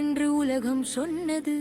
என்று உலகம் சொன்னது.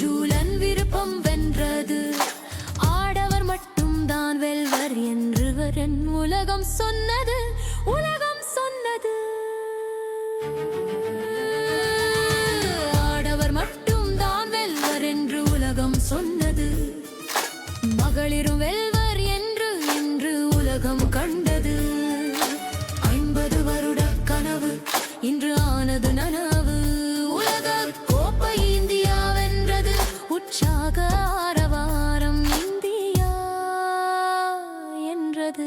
ஜூலன் விருப்பம் வென்றது. ஆடவர் மட்டும் தான் வெல்வர் என்று வரன். உலகம் சொன்னது உலகம் சொன்னது. ஆடவர் மட்டும்தான் வெல்வர் என்று உலகம் சொன்னது. மகளிரும் வெல்வர் என்று இன்று உலகம் கண்டு என்றது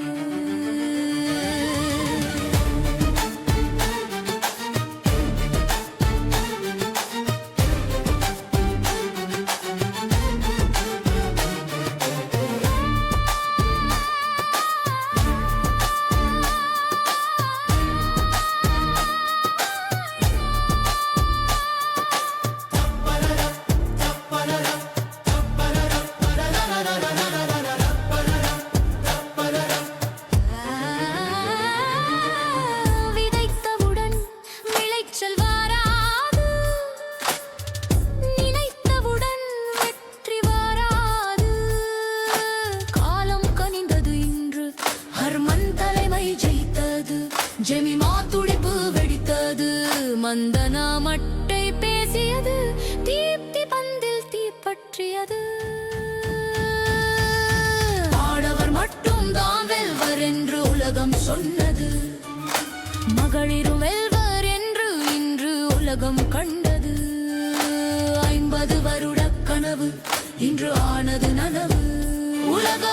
மந்தனா மட்டை பேசியது தீப்தி பந்தில் தீப்பற்றியது. ஆடவர் மட்டும் தான் வெல்வர் என்று உலகம் சொன்னது மகளிரும் வெல்வர் என்று இன்று உலகம் கண்டது. ஐம்பது வருட கனவு இன்று ஆனது நனவு. உலக